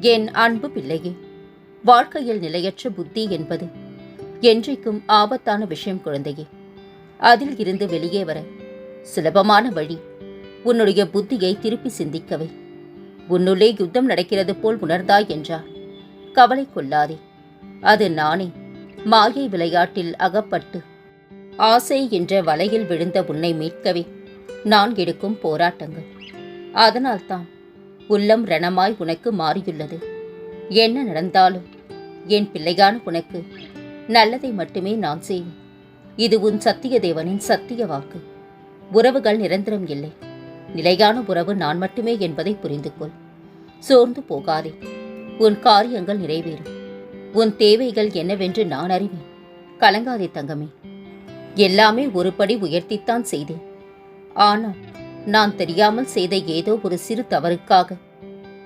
என் அன்பு பிள்ளையே வாழ்க்கையில் நிலையற்ற புத்தி என்பது என்றைக்கும் ஆபத்தான விஷயம் குழந்தையே. அதில் இருந்து வெளியே வர சுலபமான வழி உன்னுடைய புத்தியை திருப்பி சிந்திக்கவே. உன்னுள்ளே யுத்தம் நடக்கிறது போல் உணர்ந்தாய் என்றார் கவலை கொள்ளாதே. அது நானே மாயை விளையாட்டில் அகப்பட்டு ஆசை என்ற வலையில் விழுந்த உன்னை மீட்கவே நான் எடுக்கும் போராட்டங்கள். அதனால்தான் உள்ளம் ரணமாய் உனக்கு மாறியுள்ளது. என்ன நடந்தாலும் என் பிள்ளையான உனக்கு நல்லதை மட்டுமே நான் செய்வேன். இது உன் சத்திய தேவனின் சத்திய வாக்கு. உறவுகள் நிரந்தரம் இல்லை. நிலையான உறவு நான் மட்டுமே என்பதை புரிந்து கொள் சோர்ந்து போகாதே. உன் காரியங்கள் நிறைவேறும். உன் தேவைகள் என்னவென்று நான் அறிவேன். கலங்காதே தங்கமே. எல்லாமே ஒருபடி உயர்த்தித்தான் செய்தேன். ஆனால் நான் தெரியாமல் செய்த ஏதோ ஒரு சிறு தவறுக்காக.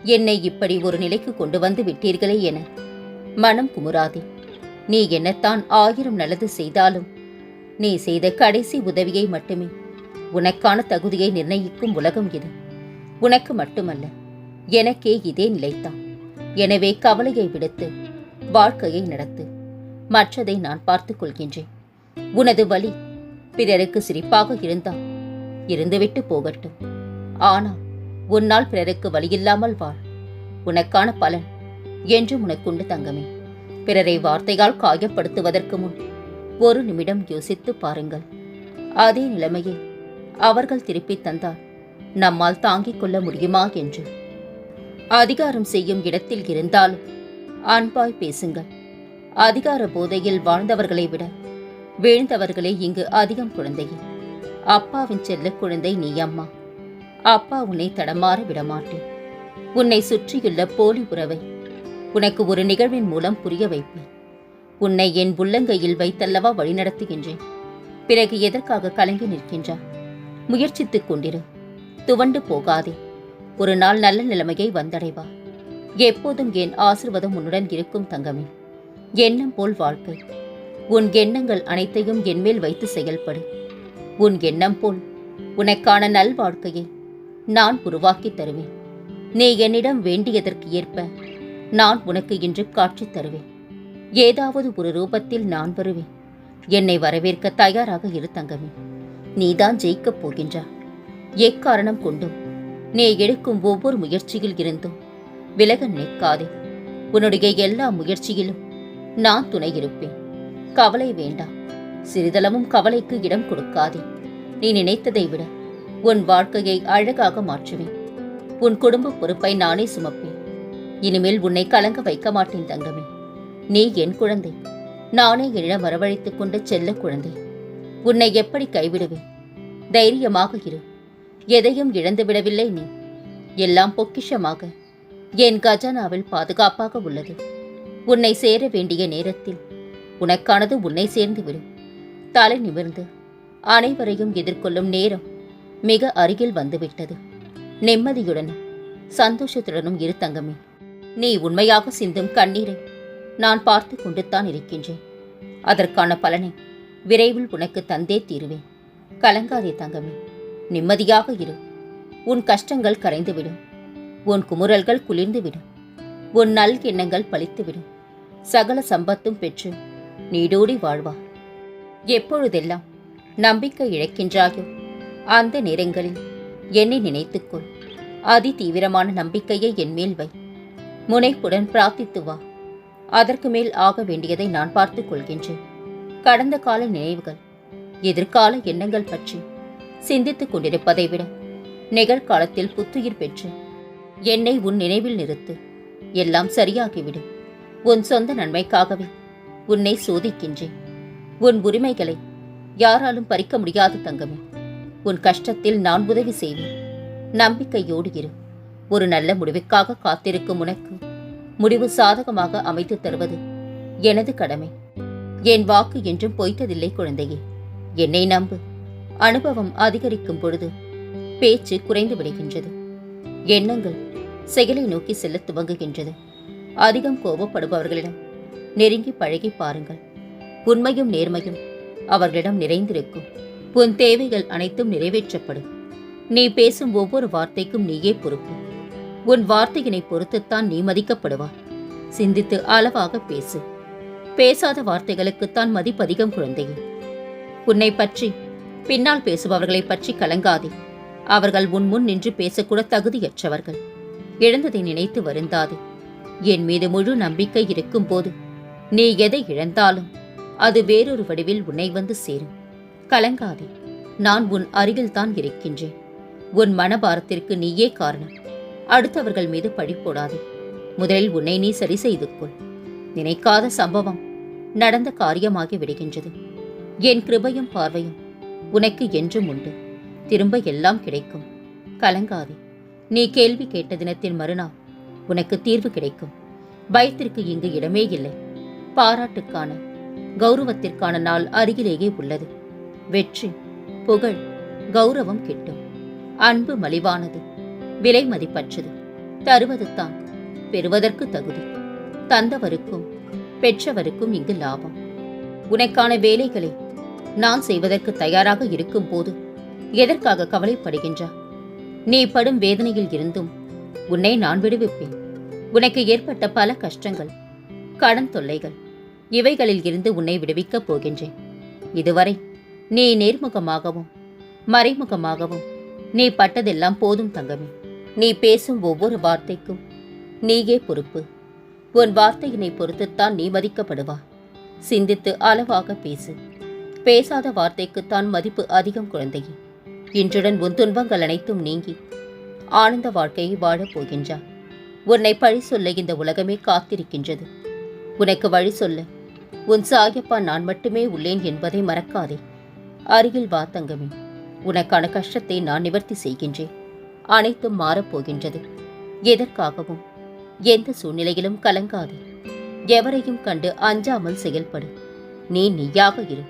என்னை இப்படி ஒரு நிலைக்கு கொண்டு வந்து விட்டீர்களே என மனம் குமுறாதே. நீ என்னத்தான் ஆயிரம் நல்லது செய்தாலும் நீ செய்த கடைசி உதவியை மட்டுமே. உனக்கான தகுதியை நிர்ணயிக்கும் உலகம் இது. உனக்கு மட்டுமல்ல எனக்கே இதே நிலைத்தான் எனவே கவலையை விடுத்து வாழ்க்கையை நடத்து. மற்றதை நான் பார்த்துக் கொள்கின்றேன். உனது வழி பிறருக்கு சிரிப்பாக இருந்தால் இருந்துவிட்டு போகட்டும். ஆனால் உன்னால் பிறருக்கு வழியில்லாமல் வாழ். உனக்கான பலன் என்று உனக்குண்டு தங்கமே. பிறரை வார்த்தையால் காயப்படுத்துவதற்கு முன் ஒரு நிமிடம் யோசித்து பாருங்கள். அதே நிலைமையை அவர்கள் திருப்பித் தந்தால் நம்மால் தாங்கிக் கொள்ள முடியுமா என்று. அதிகாரம் செய்யும் இடத்தில் இருந்தாலும் அன்பாய் பேசுங்கள். அதிகார போதையில் வாழ்ந்தவர்களை விட வீழ்ந்தவர்களே இங்கு அதிகம் குழந்தையே. அப்பாவின் செல்ல குழந்தை நீ அம்மா அப்பா உன்னை தடமாற விடமாட்டேன். உன்னை சுற்றியுள்ள போலி உறவை உனக்கு ஒரு நிகழ்வின் மூலம் புரிய வைப்பேன். உன்னை என் உள்ளங்கையில் வைத்தல்லவா வழிநடத்துகின்றேன். பிறகு எதற்காக கலங்கி நிற்கின்றா முயற்சித்துக் கொண்டிரு. துவண்டு போகாதே. ஒரு நாள் நல்ல நிலைமையை வந்தடைவா. எப்போதும் என் ஆசிர்வாதம் உன்னுடன் இருக்கும் தங்கமே. எண்ணம் போல் வாழ்க்கை. உன் எண்ணங்கள் அனைத்தையும் என்மேல் வைத்து செயல்படு. உன் எண்ணம் போல் உனக்கான நல் வாழ்க்கையை நான் உருவாக்கி தருவேன். நீ என்னிடம் வேண்டியதற்கு ஏற்ப நான் உனக்கு இன்று காட்சி தருவேன். ஏதாவது ஒரு ரூபத்தில் நான் வருவேன். என்னை வரவேற்க தயாராக இரு தங்கமே. நீதான் ஜெயிக்கப் போகின்றா எக்காரணம் கொண்டும் நீ எடுக்கும் ஒவ்வொரு முயற்சியில் இருந்தும் விலக நிற்காதே. உன்னுடைய எல்லா முயற்சியிலும் நான் துணை இருப்பேன். கவலை வேண்டாம். சிறிதளவும் கவலைக்கு இடம் கொடுக்காதே. நீ நினைத்ததை விட உன் வாழ்க்கையை அழகாக மாற்றுவேன். உன் குடும்ப பொறுப்பை நானே சுமப்பேன். இனிமேல் உன்னை கலங்க வைக்க மாட்டேன் தங்கமே. நீ என் குழந்தை. நானே என வரவழைத்துக் கொண்ட செல்ல குழந்தை. உன்னை எப்படி கைவிடுவேன்? தைரியமாக இரு. எதையும் இழந்து விடவில்லை நீ. எல்லாம் பொக்கிஷமாக. என் கஜானாவில் பாதுகாப்பாக உள்ளது. உன்னை சேர வேண்டிய நேரத்தில் உனக்கானது உன்னை சேர்ந்து விடும். தலை நிமிர்ந்து அனைவரையும் எதிர்கொள்ளும் நேரம் மிக அருகில் வந்துவிட்டது. நிம்மதியுடனும் சந்தோஷத்துடனும் இரு தங்கமே. நீ உண்மையாக சிந்தும் கண்ணீரை நான் பார்த்து கொண்டுத்தான் இருக்கின்றேன். அதற்கான பலனை விரைவில் உனக்கு தந்தே தீருவேன். கலங்காதே தங்கமே. நிம்மதியாக இரு. உன் கஷ்டங்கள் கரைந்துவிடும். உன் குமுறல்கள் குளிர்ந்துவிடும். உன் நல் எண்ணங்கள் பழித்துவிடும். சகல சம்பத்தும் பெற்று நீடோடி வாழ்வா. எப்பொழுதெல்லாம் நம்பிக்கை இழக்கின்றாயோ அந்த நேரங்களில் என்னை நினைத்துக்கொள். அதி தீவிரமான நம்பிக்கையை என் மேல் வை. முனைப்புடன் பிரார்த்தித்து வா. அதற்கு மேல் ஆக வேண்டியதை நான் பார்த்துக் கொள்கின்றேன். கடந்த கால நினைவுகள் எதிர்கால எண்ணங்கள் பற்றி சிந்தித்துக் கொண்டிருப்பதை விட நிகழ்காலத்தில் புத்துயிர் பெற்று என்னை உன் நினைவில் நிறுத்து. எல்லாம் சரியாகிவிடும். உன் சொந்த நன்மைக்காகவே உன்னை சோதிக்கின்றேன். உன் உரிமைகளை யாராலும் பறிக்க முடியாது தங்கமே. உன் கஷ்டத்தில் நான் உதவி செய்வேன். நம்பிக்கையோடு இரு. ஒரு நல்ல முடிவுக்காக காத்திருக்கும் உனக்கு முடிவு சாதகமாக அமைத்து தருவது எனது கடமை. என் வாக்கு என்றும் பொய்த்ததில்லை குழந்தையே. என்னை நம்பு. அனுபவம் அதிகரிக்கும் பொழுது பேச்சு குறைந்து விடுகின்றது. எண்ணங்கள் செயலை நோக்கி செல்ல துவங்குகின்றது. அதிகம் கோபப்படுபவர்களிடம் நெருங்கி பழகி பாருங்கள். உண்மையும் நேர்மையும் அவர்களிடம் நிறைந்திருக்கும். உன் தேவைகள் அனைத்தும் நிறைவேற்றப்படும். நீ பேசும் ஒவ்வொரு வார்த்தைக்கும் நீயே பொறுப்பு. உன் வார்த்தையினை பொறுத்துத்தான் நீ மதிக்கப்படுவார் சிந்தித்து அளவாக பேசு. பேசாத வார்த்தைகளுக்குத்தான் மதிப்பதிகம் குழந்தையே. உன்னை பற்றி பின்னால் பேசுபவர்களை பற்றி கலங்காதே. அவர்கள் உன் முன் நின்று பேசக்கூட தகுதியற்றவர்கள். இழந்ததை நினைத்து வருந்தாதே. என் மீது முழு நம்பிக்கை இருக்கும்போது நீ எதை இழந்தாலும் அது வேறொரு வடிவில் உன்னை வந்து சேரும். கலங்காதே நான் உன் அருகில்தான் இருக்கின்றேன். உன் மனபாரத்திற்கு நீயே காரணம். அடுத்தவர்கள் மீது பழி போடாதே. முதலில் உன்னை நீ சரி செய்து கொள். நினைக்காத சம்பவம் நடந்த காரியமாகி விடுகின்றது. என் கிருபையும் பார்வையும் உனக்கு என்றும் உண்டு. திரும்ப எல்லாம் கிடைக்கும். கலங்காதே நீ கேள்வி கேட்ட தினத்தின் மறுநாள் உனக்கு தீர்வு கிடைக்கும். பயத்திற்கு இங்கு இடமே இல்லை. பாராட்டுக்கான கௌரவத்திற்கான நாள் அருகிலேயே உள்ளது. வெற்றி புகழ் கௌரவம் கிட்டும். அன்பு மலிவானது விலை மதிப்பற்றது. தருவது தான் பெறுவதற்கு தகுதி. தந்தவருக்கும் பெற்றவருக்கும் இங்கு லாபம். உனக்கான வேலைகளை நான் செய்வதற்கு தயாராக இருக்கும் போது எதற்காக கவலைப்படுகின்றார் நீ படும் வேதனையில் இருந்தும் உன்னை நான் விடுவிப்பேன். உனக்கு ஏற்பட்ட பல கஷ்டங்கள் கடன் தொல்லைகள் இவைகளில் இருந்து உன்னை விடுவிக்கப் போகின்றேன். இதுவரை நீ நேர்முகமாகவும் மறைமுகமாகவும் நீ பட்டதெல்லாம் போதும் தங்கமே. நீ பேசும் ஒவ்வொரு வார்த்தைக்கும் நீயே பொறுப்பு. உன் வார்த்தையினை பொறுத்துத்தான் நீ மதிக்கப்படுவா. சிந்தித்து அளவாக பேசு. பேசாத வார்த்தைக்குத்தான் மதிப்பு அதிகம் குழந்தையே. இன்றுடன் உன் துன்பங்கள் அனைத்தும் நீங்கி ஆனந்த வாழ்க்கையை வாழப் போகின்றா. உன்னை பழி சொல்ல இந்த உலகமே காத்திருக்கின்றது. உனக்கு வழி சொல்ல உன் சாயப்பா நான் மட்டுமே உள்ளேன் என்பதை மறக்காதே. அருகில் வா தங்கமே. உனக்கான கஷ்டத்தை நான் நிவர்த்தி செய்கின்றேன். அனைத்தும் மாறப்போகின்றது. எதற்காகவும்? எந்த சூழ்நிலையிலும் கலங்காதே. எவரையும் கண்டு அஞ்சாமல் செயல்படு. நீ நீயாக இரு.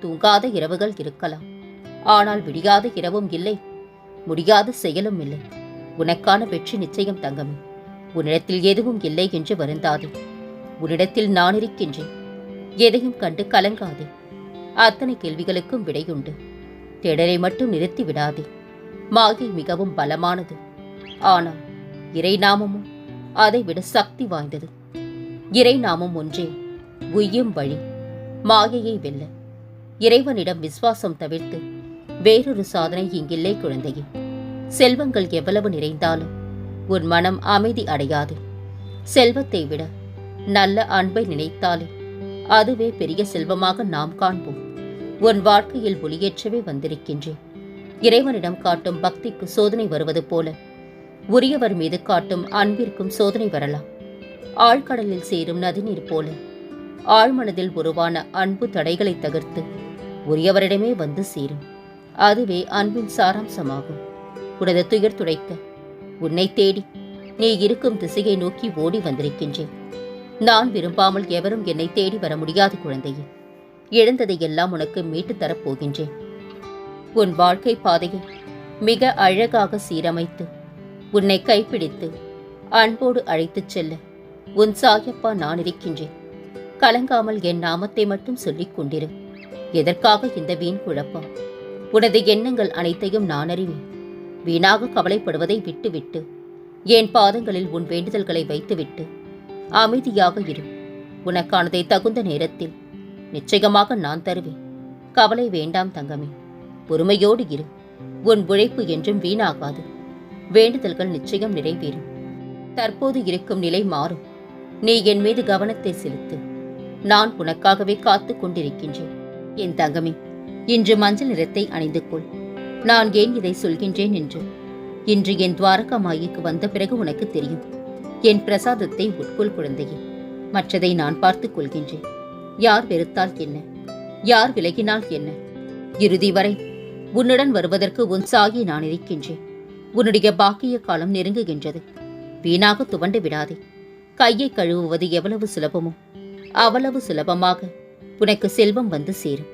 தூங்காத இரவுகள் இருக்கலாம். ஆனால் விடியாத இரவும் இல்லை. முடியாத செயலும் இல்லை. உனக்கான வெற்றி நிச்சயம் தங்கமே. உன்னிடத்தில் எதுவும் இல்லை என்று வருந்தாது. உன்னிடத்தில் நான் இருக்கின்றேன். எதையும் கண்டு கலங்காதே. அத்தனை கேள்விகளுக்கும் விடையுண்டு. தேடலை மட்டும் நிறுத்தி விடாதே. மாயை மிகவும் பலமானது. ஆனால் இறை நாமமும் அதைவிட சக்தி வாய்ந்தது. இறைநாமம் ஒன்றே உய்யும் வழி மாயையை வெல்ல. இறைவனிடம் விசுவாசம் தவிர்த்து வேறொரு சாதனை இங்கில்லை குழந்தையே. செல்வங்கள் எவ்வளவு நிறைந்தாலும் உன் மனம் அமைதி அடையாது. செல்வத்தை விட நல்ல அன்பை நினைத்தாலே அதுவே பெரிய செல்வமாக நாம் காண்போம். உன் வாழ்க்கையில் ஒளியேற்றவே வந்திருக்கின்றேன். இறைவனிடம் காட்டும் பக்திக்கு சோதனை வருவது போல உரியவர் மீது காட்டும் அன்பிற்கும் சோதனை வரலாம். ஆழ்கடலில் சேரும் நதிநீர் போல ஆழ்மனதில் உருவான அன்பு தடைகளை தகர்த்து உரியவரிடமே வந்து சேரும். அதுவே அன்பின் சாராம்சமாகும். உனது துயர் துடைக்க உன்னை தேடி நீ இருக்கும் திசையை நோக்கி ஓடி வந்திருக்கின்றேன். நான் விரும்பாமல் எவரும் என்னை தேடி வர முடியாது குழந்தையே. இழந்ததை எல்லாம் உனக்கு மீட்டுத் தரப் போகின்றேன் உன் வாழ்க்கை பாதையை மிக அழகாக சீரமைத்து உன்னை கைப்பிடித்து அன்போடு அழைத்துச் செல்ல உன் சாயப்பா நான் இருக்கின்றேன். கலங்காமல் என் நாமத்தை மட்டும் சொல்லிக் கொண்டிரு. எதற்காக இந்த வீண் குழப்பம்? உனது எண்ணங்கள் அனைத்தையும் நான் அறிவேன். வீணாக கவலைப்படுவதை விட்டுவிட்டு என் பாதங்களில் உன் வேண்டுதல்களை வைத்துவிட்டு அமைதியாக இரு. உனக்கானதை தகுந்த நேரத்தில். நிச்சயமாக நான் தருவேன். கவலை வேண்டாம் தங்கமே. பொறுமையோடு இரு. உன் உழைப்பு என்றும் வீணாகாது. வேண்டுதல்கள் நிச்சயம் நிறைவேறும். தற்போது இருக்கும் நிலை மாறும். நீ என் மீது கவனத்தை செலுத்து. நான் உனக்காகவே காத்துக் கொண்டிருக்கின்றேன். என் தங்கமே இன்று மஞ்சள் நிறத்தை அணிந்து கொள். நான் ஏன் இதை சொல்கின்றேன் என்று. இன்று என் துவாரகா மாயிக்கு வந்த பிறகு உனக்கு தெரியும். என் பிரசாதத்தை உட்கொள் குழந்தையே மற்றதை நான் பார்த்துக் கொள்கின்றேன். யார் வெறுத்தால் என்ன? யார் விலகினால் என்ன? இறுதி வரை உன்னுடன் வருவதற்கு உன் சாகி நான் இருக்கின்றேன் உன்னுடைய பாக்கிய காலம் நெருங்குகின்றது. வீணாக துவண்டு விடாதே. கையை கழுவுவது எவ்வளவு சுலபமோ அவ்வளவு சுலபமாக உனக்கு செல்வம் வந்து சேரும்.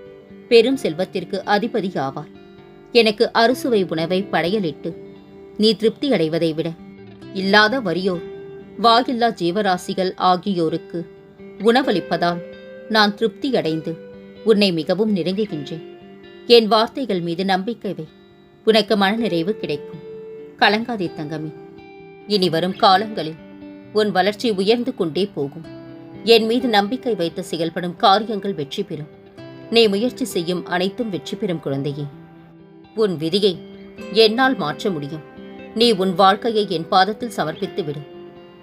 பெரும் செல்வத்திற்கு அதிபதி ஆவார். எனக்கு அறுசுவை உணவை படையலிட்டு நீ திருப்தி அடைவதை விட இல்லாத வரியோர் வாயில்லா ஜீவராசிகள் ஆகியோருக்கு உணவளிப்பதால் நான் திருப்தியடைந்து உன்னை மிகவும் நெருங்குகின்றேன். என் வார்த்தைகள் மீது நம்பிக்கை வை. உனக்கு மனநிறைவு கிடைக்கும். கலங்காதே தங்கமே. இனி வரும் காலங்களில் உன் வளர்ச்சி உயர்ந்து கொண்டே போகும். என் மீது நம்பிக்கை வைத்து செயல்படும் காரியங்கள் வெற்றி பெறும். நீ முயற்சி செய்யும் அனைத்தும் வெற்றி பெறும் குழந்தையே. உன் விதியை என்னால் மாற்ற முடியும். நீ உன் வாழ்க்கையை என் பாதத்தில் சமர்ப்பித்து விடு.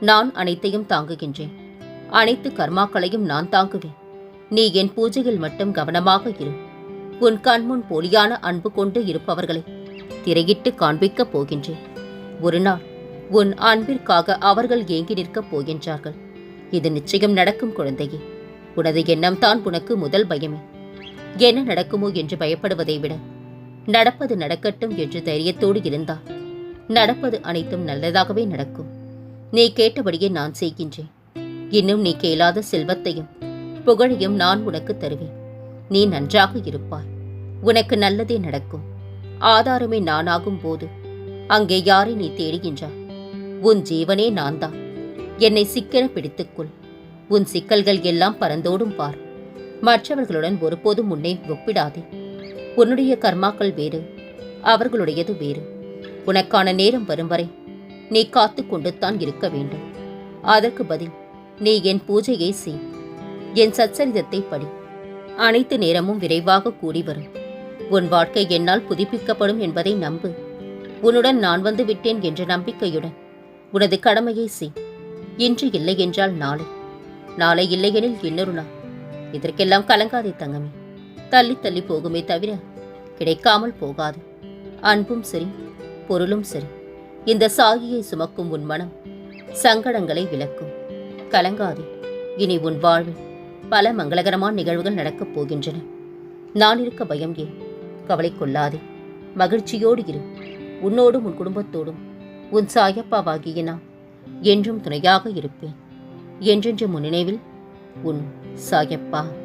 நான் அனைத்தையும் தாங்குகின்றேன். அனைத்து கர்மாக்களையும் நான் தாங்குவேன். நீ என் பூஜையில் மட்டும் கவனமாக இரு. உன் கண்முன் போலியான அன்பு கொண்டு இருப்பவர்களை திரையிட்டு காண்பிக்கப் போகின்றேன். ஒரு நாள் உன் அன்பிற்காக அவர்கள் ஏங்கி நிற்கப் போகின்றார்கள். இது நிச்சயம் நடக்கும் குழந்தையே. உனது எண்ணம்தான் உனக்கு முதல் பயமே. என்ன நடக்குமோ என்று பயப்படுவதை விட நடப்பது நடக்கட்டும் என்று தைரியத்தோடு இருந்தால் நடப்பது அனைத்தும் நல்லதாகவே நடக்கும். நீ கேட்டபடியே நான் செய்கின்றேன். இன்னும் நீ கேளாத செல்வத்தையும் புகழையும் நான் உனக்கு தருவேன். நீ நன்றாக இருப்பாய். உனக்கு நல்லதே நடக்கும். ஆதாரமே நானாகும் போது அங்கே யாரை நீ தேடுகின்றாய்? உன் ஜீவனே நான்தான். என்னை சிக்கென பிடித்துக்கொள். உன் சிக்கல்கள் எல்லாம் பறந்தோடும் பார். மற்றவர்களுடன் ஒருபோதும் உன்னை ஒப்பிடாதே. உன்னுடைய கர்மாக்கள் வேறு அவர்களுடையது வேறு. உனக்கான நேரம் வரும் வரை நீ காத்து கொண்டுத்தான் இருக்க வேண்டும். அதற்கு பதில் நீ என் பூஜையை செய். என் சச்சரிதத்தை படி. அனைத்து நேரமும் விரைவாக கூடி வரும். உன் வாழ்க்கை என்னால் புதுப்பிக்கப்படும் என்பதை நம்பு. உன்னுடன் நான் வந்து விட்டேன் என்ற நம்பிக்கையுடன் உனது கடமையை செய். இன்று இல்லை என்றால் நாளை. நாளை இல்லையெனில் இன்னொரு நாள். இதற்கெல்லாம் கலங்காதே தங்கமே. தள்ளி தள்ளி போகுமே தவிர கிடைக்காமல் போகாது. அன்பும் சரி பொருளும் சரி. இந்த சாகியை சுமக்கும் உன் மனம் சங்கடங்களை விளக்கும். கலங்காதே இனி உன் வாழ்வில் பல மங்களகரமான நிகழ்வுகள் நடக்கப் போகின்றன. நான் இருக்க பயம் ஏன்? கவலை கொள்ளாதே மகிழ்ச்சியோடு இரு. உன்னோடும் உன் குடும்பத்தோடும் உன் சாயப்பாவாகிய நான் என்றும் துணையாக இருப்பேன். என்றென்று முன் நினைவில் உன் சாயப்பா.